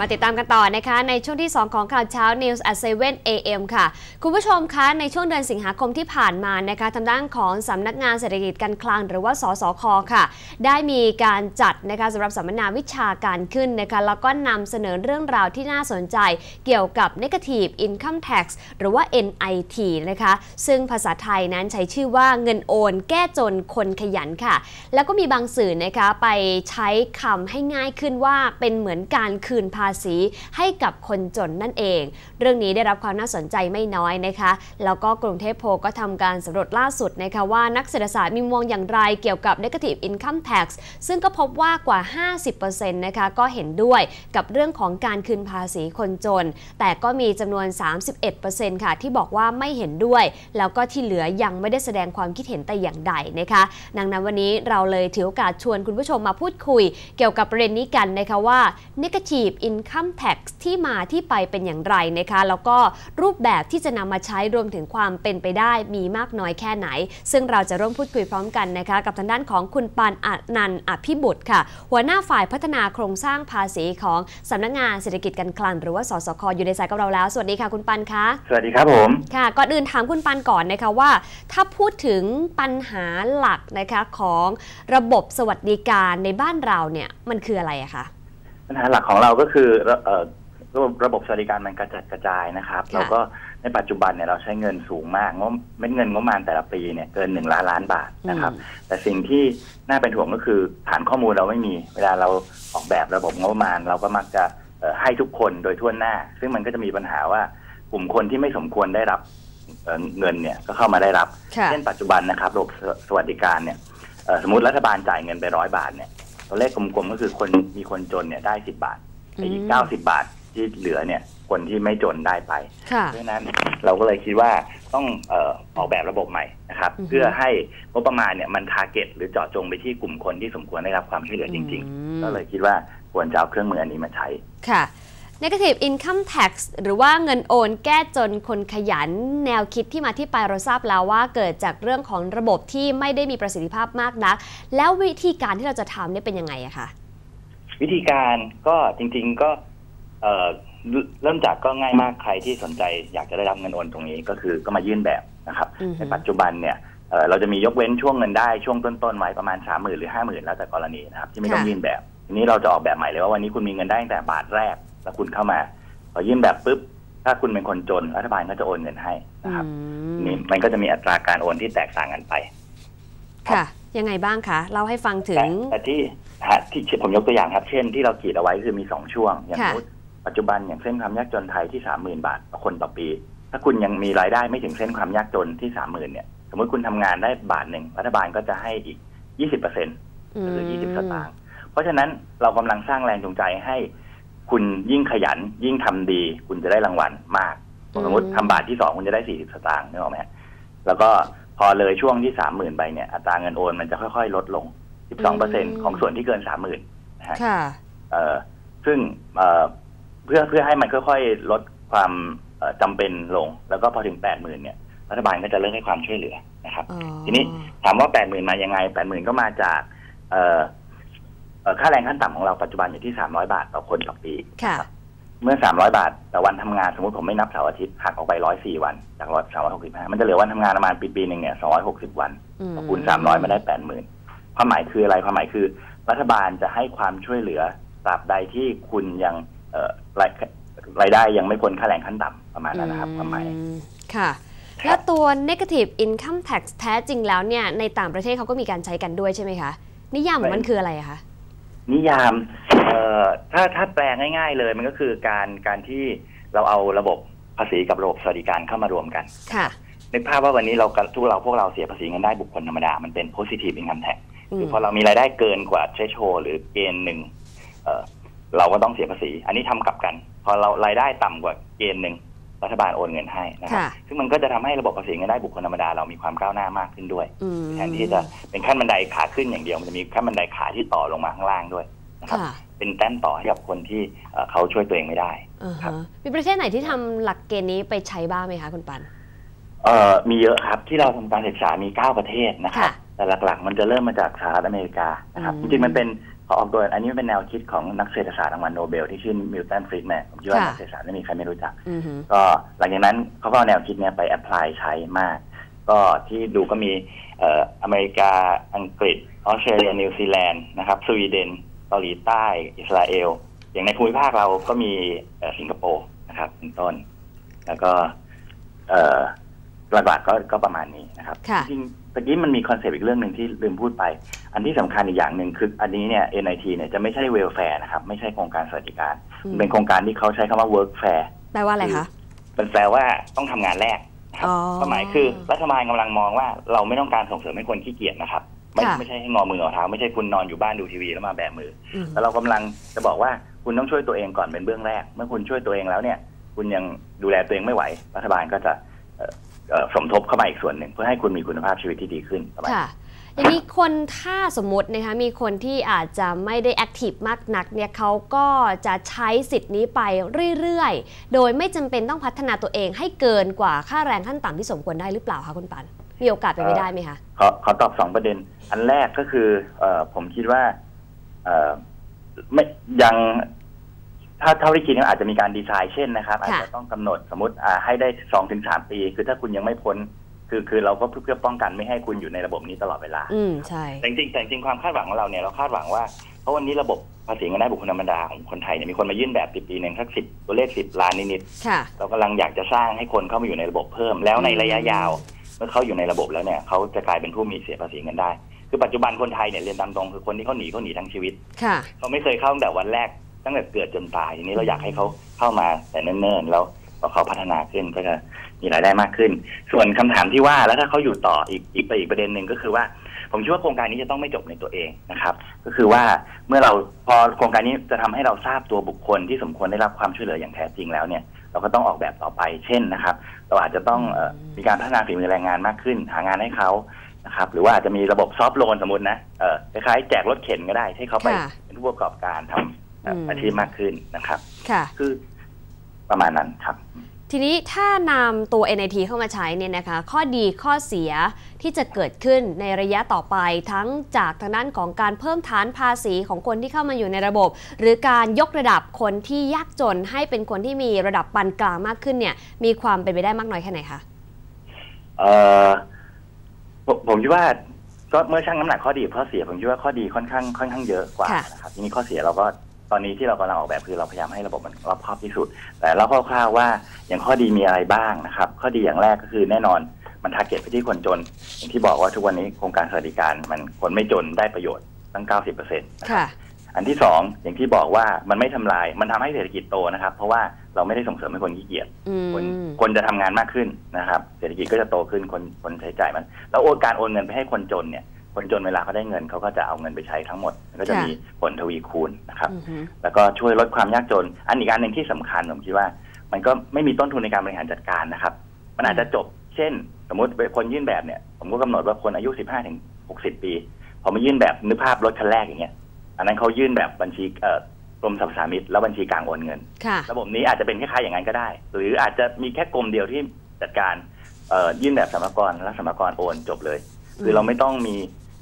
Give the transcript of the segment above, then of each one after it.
มาติดตามกันต่อนะคะ ในช่วงที่ 2 ของข่าวเช้า News at 7 a.m. ค่ะ คุณผู้ชมคะในช่วงเดือนสิงหาคมที่ผ่านมานะคะทางด้านของสำนักงานเศรษฐกิจการคลังหรือว่าสสคค่ะ ได้มีการจัดนะคะสำหรับสัมมนาวิชาการขึ้นนะคะแล้วก็นำเสนอเรื่องราวที่น่าสนใจ เกี่ยวกับ Negative Income Tax หรือว่า NIT นะคะซึ่งภาษาไทยนั้นใช้ชื่อว่าเงินโอน แก้จนคนขยันค่ะ แล้วก็มีบางสื่อนะคะไปใช้คำให้ง่ายขึ้นว่าเป็นเหมือนการคืนภาษีให้กับคนจนนั่นเอง เรื่องนี้ได้รับความน่าสนใจไม่น้อยนะคะ แล้วก็กรุงเทพโพก็ทำการสำรวจล่าสุดนะคะว่านักเศรษฐศาสตร์มีมองอย่างไรเกี่ยวกับ negative income tax ซึ่งก็พบว่ากว่า 50%นะคะก็เห็นด้วยกับเรื่องของการคืนภาษีคนจน แต่ก็มีจำนวน 31%ค่ะที่บอกว่าไม่เห็นด้วย แล้วก็ที่เหลือยังไม่ได้แสดงความคิดเห็นแต่อย่างใดนะคะ ดังนั้นวันนี้เราเลยถือโอกาสชวนคุณผู้ชมมาพูดคุย เกี่ยวกับประเด็นนี้กันนะคะว่า negative income tax ที่มาที่ไปเป็นอย่างไรนะคะ แล้วก็รูปแบบที่จะนำมาใช้รวมถึงความเป็นไปได้มีมากน้อยแค่ไหน ซึ่งเราจะร่วมพูดคุยพร้อมกันนะคะ กับทางด้านของคุณปานอนันต์อภิบุตรค่ะ หัวหน้าฝ่ายพัฒนาโครงสร้างภาษีของสำนักงานเศรษฐกิจการคลังหรือว่าสสคอยู่ในสายกับเราแล้ว สวัสดีค่ะคุณปันคะสวัสดีครับผมค่ะก่อนอื่นถามคุณปันก่อนนะคะว่า ถ้าพูดถึงปัญหาหลักนะคะของระบบสวัสดิการในบ้านเราเนี่ยมันคืออะไรอะคะ ปัญหาหลักของเราก็คือระเอ่อระบบระบบสวัสดิการมันกระจัดกระจายนะครับค่ะเราก็ในปัจจุบันเนี่ยเราใช้เงินสูงมากงบเม็ดเงินงบประมาณแต่ละปีเนี่ยเกินหนึ่งล้านล้านบาทนะครับอืมแต่สิ่งที่น่าเป็นห่วงก็คือฐานข้อมูลเราไม่มี เวลาเราออกแบบระบบงบประมาณ เราก็มักจะเอ่อให้ทุกคนโดยทั่วหน้า ซึ่งมันก็จะมีปัญหาว่ากลุ่มคนที่ไม่สมควรได้รับเอ่อเงินเนี่ยก็เข้ามาได้รับค่ะเช่นปัจจุบันนะครับระบบสวัสดิการเนี่ยเอ่อสมมติรัฐบาลจ่ายเงินไปร้อยบาทเนี่ย ตัวเลขกลมๆก็คือคนมีคนจนเนี่ยได้สิบาทแต่อีกอืมเก้าสิบาทที่เหลือเนี่ยคนที่ไม่จนได้ไปค่ะเพราะฉะนั้นเราก็เลยคิดว่าต้องเอ่อออกแบบระบบใหม่นะครับอือฮึเพื่อให้งบประมาณเนี่ยมันทาร์เก็ตหรือเจาะจงไปที่กลุ่มคนที่สมควรได้รับความช่วยเหลือจริง ๆ ก็เลยคิดว่าควรจะเอาเครื่องมืออันนี้มาใช้ค่ะ negative income tax หรือว่าเงินโอนแก้จนคนขยัน แนวคิดที่มาที่ไปเราทราบแล้วว่าเกิดจากเรื่องของระบบที่ไม่ได้มีประสิทธิภาพมากนัก แล้ววิธีการที่เราจะทำเนี่ยเป็นยังไงอะคะวิธีการก็จริง ๆก็เอ่อเริ่มเริ่มจากก็ง่ายมากใครที่สนใจ อยากจะได้รับเงินโอนตรงนี้ก็คือก็มายื่นแบบนะครับอือฮึในปัจจุบันเนี่ยเอ่อเราจะมียกเว้นช่วงเงินได้ช่วงต้นๆไว้ประมาณสามหมื่นหรือห้าหมื่นแล้วแต่กรณีนะครับที่ไม่ต้องค่ะยื่นแบบทีนี้เราจะออกแบบใหม่เลยว่าวันนี้คุณมีเงินได้ตั้งแต่บาทแรก แล้วคุณเข้ามาพอยื่นแบบปุ๊บถ้าคุณเป็นคนจนรัฐบาลก็จะโอนเงินให้นะครับอืมนี่มันก็จะมีอัตราการโอนที่แตกต่างกันไป ค่ะ ยังไงบ้างคะเล่าให้ฟังถึแต่งแต่ที่ฮะที่ผมยกตัวอย่างครับ เช่นที่เราขีดเอาไว้คือมีสองช่วง อย่างค่ะสมมติปัจจุบันอย่างเส้นความยากจนไทยที่สามหมื่นบาทต่อคนต่อปี ถ้าคุณยังมีรายได้ไม่ถึงเส้นความยากจนที่สามหมื่นเนี่ย สมมติคุณทำงานได้บาทหนึ่งรัฐบาลก็จะให้อีกยี่สิบเปอร์เซ็นต์อืมหรือยี่สิบสตางค์เพราะฉะนั้นเรากำลังสร้างแรงจูงใจให้ คุณยิ่งขยันยิ่งทำดี คุณจะได้รางวัลมากสมมติทำบาทที่สองคุณจะได้สี่สิบสตางค์นึกออกไหมฮะแล้วก็พอเลยช่วงที่สามหมื่นไปเนี่ยอัตราเงินโอนมันจะค่อยๆ ลดลงสิบสองเปอร์เซ็นของส่วนที่เกินสามหมื่นนะฮะค่ะเอ่อซึ่งเอ่อเพื่อเพื่อให้มันค่อยๆ ลดความเอ่อจำเป็นลง แล้วก็พอถึงแปดหมื่นเนี่ยรัฐบาลก็จะเริ่มให้ความช่วยเหลือนะครับอ๋อทีนี้ถามว่าแปดหมื่นมายังไงแปดหมื่นก็มาจากเอ่อเอ่อ ค่าแรงขั้นต่ำของเราปัจจุบันอยู่ที่สามร้อยบาทต่อคนต่อปี ค่ะ เมื่อสามร้อยบาทต่อวันทำงานสมมติผมไม่นับเสาร์อาทิตย์หักออกไปร้อยสี่วันจากร้อยสามร้อยหกสิบห้ามันจะเหลือวันทำงานประมาณปีปีหนึ่งเนี่ยสองร้อยหกสิบวันอืมคูณสามร้อยมาได้แปดหมื่นความหมายคืออะไรความหมายคือ รัฐบาลจะให้ความช่วยเหลือตราบใดที่คุณยังเอ่อรายรายได้ยังไม่พ้นค่าแรงขั้นต่ำประมาณนั้นนะครับความหมายอืมค่ะแล้วตัว negative income tax แท้จริงแล้วเนี่ยในต่างประเทศเขาก็มีการใช้กันด้วยใช่ไหมคะ นิยามของมันคืออะไรอะคะ นิยามเอ่อถ้าถ้าแปลง่ายๆเลยมันก็คือการการที่เราเอาระบบภาษีกับระบบสวัสดิการเข้ามารวมกันค่ะนึกภาพว่าวันนี้เราทุกเราพวกเราเสียภาษีเงินได้บุคคลธรรมดา มันเป็น positive income tax อืคือมพอเรามีรายได้เกินกว่า threshold หรือเกณฑ์หนึ่งเอ่อเราก็ต้องเสียภาษี อันนี้ทำกลับกัน พอเรารายได้ต่ำกว่าเกณฑ์หนึ่ง รัฐบาลโอนเงินให้นะครับค่ะซึ่งมันก็จะทำให้ระบบภาษีเงินได้บุคคลธรรมดาเรามีความก้าวหน้ามากขึ้นด้วยอืมแทนที่จะเป็นขั้นบันไดขาขึ้นอย่างเดียวมันจะมีขั้นบันไดขาที่ต่อลงมาข้างล่างด้วยนะครับค่ะเป็นแต้มต่อให้กับคนที่เอ่อเขาช่วยตัวเองไม่ได้อ่าครัฮะบมีประเทศไหนที่ทำหลักเกณฑ์นี้ไปใช้บ้างไหมคะคุณปันเอ่อมีเยอะครับที่เราทำการศึกษามี 9 ประเทศนะครับค่ะแต่หลักๆ มันจะเริ่มมาจากสหรัฐอเมริกานะครับอืจมริงๆมันเป็น เขาออกโดยอันนี้เป็นแนวคิดของนักเศรษฐศาสตร์รางวัลโนเบลที่ชื่อมิลตันฟรีดแมนผมคิดว่าค่ะนักเศรษฐศาสตร์ไม่มีใครไม่รู้จักอือหือก็หลังจากนั้นเขาก็เอาแนวคิดเนี้ยไปแอพพลายใช้มาก ก็ที่ดูก็มีเอ่ออเมริกาอังกฤษออสเตรเลียนิวซีแลนด์นะครับสวีเดนเกาหลีใต้ อิสราเอล อย่างในภูมิภาคเราก็มีเอ่อสิงคโปร์นะครับเป็นต้น แล้วก็เอ่อหลักๆก็ก็ประมาณนี้นะครับค่ะจริงๆ ตะกี้มันมีคอนเซปต์อีกเรื่องหนึ่งที่ลืมพูดไป อันที่สำคัญอีกอย่างหนึ่งคือ อันนี้เนี่ย NIT เนี่ยจะไม่ใช่เวลแฟร์นะครับไม่ใช่โครงการสวัสดิการมันเป็นโครงการที่เขาใช้คำว่า work fair แปลว่าอะไรคะมันแปลว่าต้องทำงานแรกนะครับอ๋อความหมายคือรัฐบาลกำลังมองว่าเราไม่ต้องการส่งเสริมให้คนขี้เกียจนะครับ ไม่ค่ะไม่ใช่ให้งอมืองอเท้าไม่ใช่คุณนอนอยู่บ้านดูทีวีแล้วมาแบมืออืมแล้วเรากำลังจะบอกว่าคุณต้องช่วยตัวเองก่อนเป็นเบื้องแรก เมื่อคุณช่วยตัวเองแล้วเนี่ย คุณยังดูแลตัวเองไม่ไหว รัฐบาลก็จะเอ่อเอ่อ สมทบเข้ามาอีกส่วนหนึ่ง เพื่อให้คุณมีคุณภาพชีวิตที่ดีขึ้นประมาณค่ะอย่างนี้คนถ้าสมมตินะคะมีคนที่อาจจะไม่ได้แอคทีฟมากนักเนี่ยเขาก็จะใช้สิทธิ์นี้ไปเรื่อยๆ โดยไม่จำเป็นต้องพัฒนาตัวเองให้เกินกว่าค่าแรงขั้นต่ำที่สมควรได้หรือเปล่าคะคุณปันมีโอกาสเป็นไปได้ไหมคะขอขอตอบสองประเด็น อันแรกก็คือเอ่อผมคิดว่าเอ่อไม่ยัง ถ้าเท่าที่คิดเนี่ยอาจจะมีการดีไซน์เช่นนะครับ อาจจะต้องกำหนดสมมติอ่าให้ได้สองถึงสามปี คือถ้าคุณยังไม่พ้นคือคือเราก็เพื่อป้องกันไม่ให้คุณอยู่ในระบบนี้ตลอดเวลา อืมใช่แต่จริงๆแต่จริงๆความคาดหวังของเราเนี่ยเราคาดหวังว่าเพราะวันนี้ระบบภาษีเงินได้บุคคลธรรมดาของคนไทยเนี่ยมีคนมายื่นแบบปีปีหนึ่งสักสิบตัวเลขสิบล้านนิดค่ะๆเรากำลังอยากจะสร้างให้คนเข้ามาอยู่ในระบบเพิ่ม แล้วในระยะยาว เมื่อเขาอยู่ในระบบแล้วเนี่ยเขาจะกลายเป็นผู้มีเสียภาษีเงินได้ คือปัจจุบันคนไทยเนี่ยเรียนตามตรงคือคนที่เขาหนีเขาหนีทั้งชีวิตค่ะเขาไม่เคยเข้าตั้งแต่วันแรก ตั้งแต่เกิดจนตายทีนี้เราอยากให้เขาเข้ามาแต่เนิ่นๆแล้วพอเขาพัฒนาขึ้นก็จะมีรายได้มากขึ้น ส่วนคำถามที่ว่าแล้วถ้าเขาอยู่ต่ออีกอีกไปอีกประเด็นหนึ่งก็คือว่า ผมคิดว่าโครงการนี้จะต้องไม่จบในตัวเองนะครับ ก็คือว่าเมื่อเราพอโครงการนี้จะทำให้เราทราบตัวบุคคลที่สมควรได้รับความช่วยเหลืออย่างแท้จริงแล้วเนี่ยเราก็ต้องออกแบบต่อไป เช่นนะครับ เราอาจจะต้องเอ่อมีการพัฒนาฝีมือแรงงานมากขึ้น หางานให้เขานะครับ หรือว่าอาจจะมีระบบซอฟต์โลนสมมตินะเออคล้ายๆแจกรถเข็นก็ได้ ให้เขาไปค่ะเป็นผู้ประกอบการทำเอ่ออมอาชีพมากขึ้นนะครับค่ะคือประมาณนั้นครับ ทีนี้ถ้านำตัว NIT เข้ามาใช้เนี่ยนะคะ ข้อดีข้อเสียที่จะเกิดขึ้นในระยะต่อไปทั้งจากทางด้านของการเพิ่มฐานภาษีของคนที่เข้ามาอยู่ในระบบ หรือการยกระดับคนที่ยากจนให้เป็นคนที่มีระดับปานกลางมากขึ้นเนี่ย มีความเป็นไปได้มากน้อยแค่ไหนคะเออผมผมคิดว่าก็เมื่อชั่งน้ำหนักข้อดีกับข้อเสียผมคิดว่าข้อดีค่อนข้างค่อนข้างเยอะกว่าค่ะนะครับทีนี้ข้อเสียเราก็ ตอนนี้ที่เรากำลังออกแบบคือเราพยายามให้ระบบมันรอบครอบที่สุด แต่เราคร่าวๆว่าอย่างข้อดีมีอะไรบ้างนะครับ ข้อดีอย่างแรกก็คือแน่นอนมันทาร์เก็ตไปที่คนจน อย่างที่บอกว่าทุกวันนี้โครงการสวัสดิการมันคนไม่จนได้ประโยชน์ตั้ง 90%เปอร์เซ็นต์ค่ะอันที่สองอย่างที่บอกว่ามันไม่ทำลาย มันทำให้เศรษฐกิจโตนะครับ เพราะว่าเราไม่ได้ส่งเสริมให้คนขี้เกียจอืมคนคนจะทำงานมากขึ้นนะครับ เศรษฐกิจก็จะโตขึ้นคนคนใช้จ่ายมัน แล้วโอนการโอนเงินไปให้คนจนเนี่ย คนจนเวลาเขาได้เงินเขาก็จะเอาเงินไปใช้ทั้งหมดมันก็จะค่ะมีผลทวีคูณนะครับอือฮึแล้วก็ช่วยลดความยากจน อันอีกอันหนึ่งที่สำคัญผมคิดว่า มันก็ไม่มีต้นทุนในการบริหารจัดการนะครับ มันอาจจะจบ เช่น สมมติคนยื่นแบบเนี่ย ผมก็กำหนดว่าคนอายุ15ถึง60ปี พอมายื่นแบบนึกภาพรถคันแรกอย่างเงี้ย อันนั้นเขายื่นแบบบัญชีเอ่อกรมสรรพสามิตแล้วบัญชีกลางโอนเงินค่ะระบบนี้อาจจะเป็นคล้ายๆอย่างนั้นก็ได้ หรืออาจจะมีแค่กรมเดียวที่จัดการเอ่อยื่นแบบสมรกรแล้วสมรกรโอนจบเลย คือเราไม่ต้องมี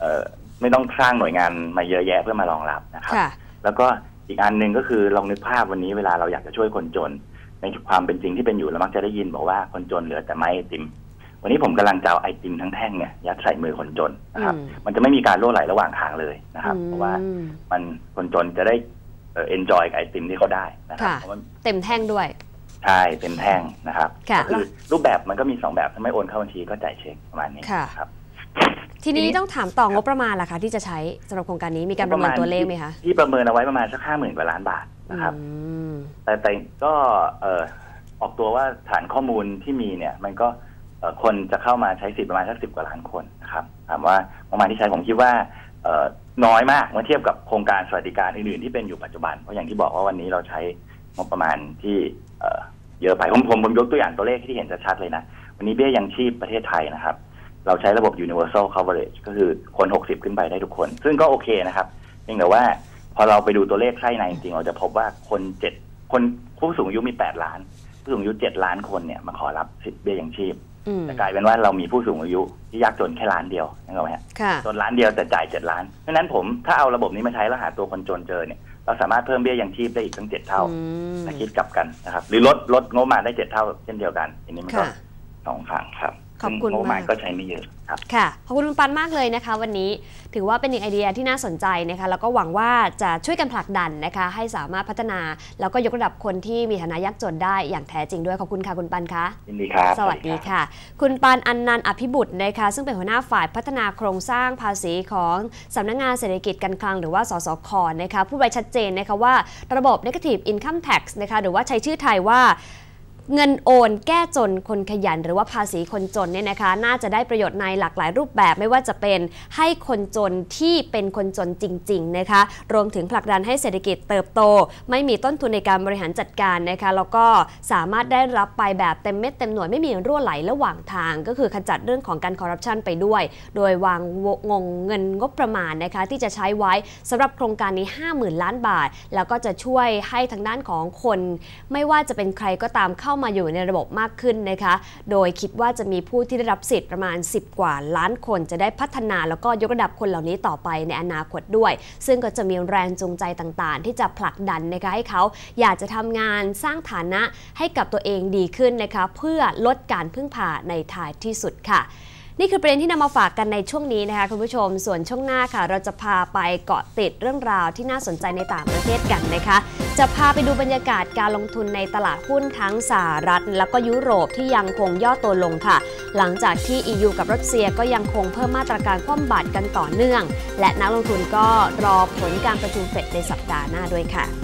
เอ่อไม่ต้องสร้างหน่วยงานมาเยอะแยะเพื่อมารองรับนะครับค่ะแล้วก็อีกอันหนึ่งก็คือลองนึกภาพวันนี้เวลาเราอยากจะช่วยคนจน ในความเป็นจริงที่เป็นอยู่เรามักจะได้ยินบอกว่าคนจนเหลือแต่ไม้ไอติม วันนี้ผมกำลังจะเอาไอติมทั้งแท่งเนี่ยยัดใส่มือคนจนนะครับอืมมันจะไม่มีการล่วไหลระหว่างทางเลยนะครับ เพราะว่าอืมมันคนจนจะได้เอ็นจอยกับไอติมที่เขาได้นะครับค่ะเพราะมันเต็มแท่งด้วยใช่เป็นแท่งนะครับค่ะก็คือรูปแบบมันก็มีสองแบบถ้าไม่โอนเข้าบัญชีก็จ่ายเช็คประมาณนี้ค่ะครับ ทีนี้ทีนี้ต้องถามต่องบประมาณล่ะคะที่จะใช้สำหรับโครงการนี้มีการประเมินตัวเลขไหมคะที่ประเมินเอาไว้ประมาณสักห้าหมื่นกว่าล้านบาทนะครับอืมแต่แต่ก็เอ่อออกตัวว่าฐานข้อมูลที่มีเนี่ย มันก็เอ่อคนจะเข้ามาใช้สิทธิ์ประมาณสักสิบกว่าล้านคนนะครับถามว่าประมาณที่ใช้ผมคิดว่าเอ่อน้อยมากเมื่อเทียบกับโครงการสวัสดิการอื่นๆที่เป็นอยู่ปัจจุบันเพราะอย่างที่บอกว่าวันนี้เราใช้งบประมาณที่เอ่อเยอะไปผมผมผมยกตัวอย่างตัวเลขที่เห็นชัดๆเลยนะวันนี้เบี้ยยังชีพประเทศไทยนะครับ เราใช้ระบบ universal coverage ก็คือคน 60 ขึ้นไปได้ทุกคน ซึ่งก็โอเคนะครับเพียงแต่ว่าพอเราไปดูตัวเลขไส้ในจริงๆเราจะพบว่าคนเจ็ดคนผู้สูงอายุมี 8 ล้าน ผู้สูงอายุ 7 ล้านคนเนี่ยมาขอรับสิทธิเบี้ยยังชีพอืมแต่กลายเป็นว่าเรามีผู้สูงอายุที่ยากจนแค่ล้านเดียวนึกออกไหมฮะค่ะจนล้านเดียวแต่จ่ายเจ็ดล้านเพราะฉะนั้นผมถ้าเอาระบบนี้มาใช้แล้วหาตัวคนจนเจอเนี่ยเราสามารถเพิ่มเบี้ยยังชีพได้อีกตั้งเจ็ดเท่าอืมถ้าคิดกลับกันนะครับ หรือลดลดงบประมาณได้เจ็ดเท่าเช่นเดียวกันอันนี้มันก็ค่ะสองฝั่งครับ ขอบคุณซึ่งงบประมาณมากก็ใช้ไม่เยอะครับค่ะขอบคุณคุณปันมากเลยนะคะ วันนี้ถือว่าเป็นอีกไอเดียที่น่าสนใจนะคะแล้วก็หวังว่าจะช่วยกันผลักดันนะคะ ให้สามารถพัฒนา แล้วก็ยกระดับคนที่มีฐานะยากจนได้อย่างแท้จริงด้วยขอบคุณค่ะคุณปันคะยินดีครับสวัสดีรับค่ะ คุณปานอันนันต์อภิบุตรนะคะซึ่งเป็นหัวหน้าฝ่ายพัฒนาโครงสร้างภาษีของสำนักงงานเศรษฐกิจการคลังหรือว่าสสคนะคะพูดไว้ชัดเจนนะคะว่าระบบ negative income tax นะคะหรือว่าใช้ชื่อไทยว่า เงินโอนแก้จนคนขยันหรือว่าภาษีคนจนเนี่ยนะคะน่าจะได้ประโยชน์ในหลากหลายรูปแบบไม่ว่าจะเป็นให้คนจนที่เป็นคนจนจริงๆนะคะรวมถึงผลักดันให้เศรษฐกิจเติบโต ไม่มีต้นทุนในการบริหารจัดการนะคะแล้วก็สามารถได้รับไปแบบเต็มเม็ดเต็มหน่วยไม่มีรั่วไหลระหว่างทาง ก็คือขจัดเรื่องของการคอร์รัปชันไปด้วย โดยวางงงเงินงบประมาณนะคะที่จะใช้ไว้สำหรับโครงการนี้ 50,000 ล้านบาท แล้วก็จะช่วยให้ทางด้านของคน ไม่ว่าจะเป็นใครก็ตามเข้าามาอยู่ในระบบมากขึ้นนะคะ โดยคิดว่าจะมีผู้ที่ได้รับสิทธิ์ประมาณ 10 กว่าล้านคนจะได้พัฒนาแล้วก็ยกระดับคนเหล่านี้ต่อไปในอนาคตด้วย ซึ่งก็จะมีแรงจูงใจต่างๆ ที่จะผลักดันนะคะให้เขาอยากจะทำงานสร้างฐานะให้กับตัวเองดีขึ้นนะคะเพื่อลดการพึ่งพาในท้ายที่สุดค่ะ นี่คือประเด็นที่นำมาฝากกันในช่วงนี้นะคะคุณผู้ชม ส่วนช่วงหน้าค่ะ เราจะพาไปเกาะติดเรื่องราวที่น่าสนใจในต่างประเทศกันนะคะ จะพาไปดูบรรยากาศการลงทุนในตลาดหุ้นทั้งสหรัฐ แล้วก็ยุโรปที่ยังคงย่อตัวลงค่ะ หลังจากที่ EU กับรัสเซียก็ยังคงเพิ่มมาตรการคว่ำบาตรกันต่อเนื่อง และนักลงทุนก็รอผลการประชุมเฟดในสัปดาห์หน้าด้วยค่ะ